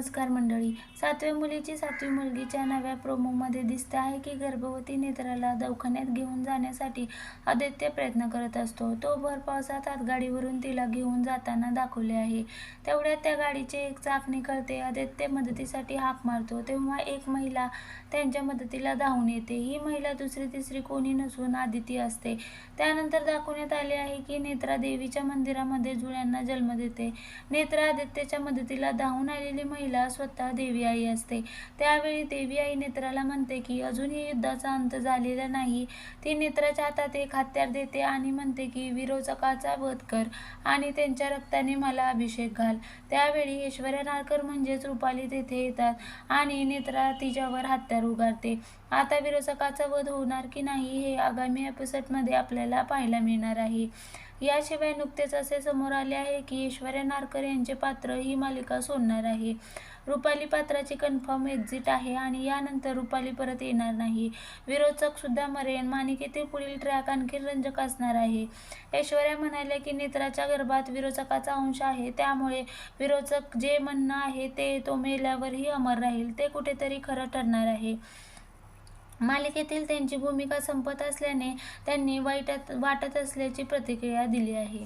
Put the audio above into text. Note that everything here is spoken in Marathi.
नमस्कार मंडळी. सातव्या मुलीची सातवी मुलगीच्या नव्या प्रोमोमध्ये दिसते आहे की गर्भवती नेत्राला दवाखान्यात घेऊन जाण्यासाठी आदित्य प्रयत्न करत असतो. तो भर पावसात हातगाडीवरून तिला घेऊन जाताना दाखवले आहे. तेवढ्यात त्या गाडीचे एक चाक निकळते आदित्य मदतीसाठी हाक मारतो. तेव्हा एक महिला त्यांच्या मदतीला धावून येते. ही महिला दुसरी तिसरी कोणी नसून आदिती असते. त्यानंतर दाखवण्यात आले आहे की नेत्रा देवीच्या मंदिरामध्ये जुळ्यांना जन्म देते. नेत्रा आदित्यच्या मदतीला धावून आलेली महिला महिला स्वतः देवी आई असते. त्यावेळी देवी आई नेत्राला म्हणते की अजूनही युद्धाचा अंत झालेला नाही. ती नेत्राच्या हातात एक हत्यार देते आणि म्हणते की विरोचकाचा वध कर आणि त्यांच्या रक्ताने मला अभिषेक घाल. त्यावेळी ऐश्वर्या नारकर म्हणजेच रुपाली तेथे येतात आणि नेत्रा तिच्यावर हत्यार उगारते. आता विरोचकाचा वध होणार की नाही हे आगामी एपिसोडमध्ये आपल्याला पाहायला मिळणार आहे. याशिवाय नुकतेच असे समोर आले आहे की ऐश्वर्या नारकर यांचे पात्र ही मालिका सोडणार आहे. रुपाली पात्राची कन्फर्म एक्झिट आहे आणि यानंतर रुपाली परत येणार नाही. विरोचक सुद्धा मरेन मालिकेतील पुढील ट्रॅक आणखी रंजक असणार आहे. ऐश्वर्या म्हणाल्या की नेत्राच्या गर्भात विरोचकाचा अंश आहे. त्यामुळे विरोचक जे म्हणणं आहे ते तो मेल्यावरही अमर राहील. ते कुठेतरी खरं ठरणार आहे. मालिकेतील त्यांची भूमिका संपत असल्याने त्यांनी वाईटात वाटत असल्याची प्रतिक्रिया दिली आहे.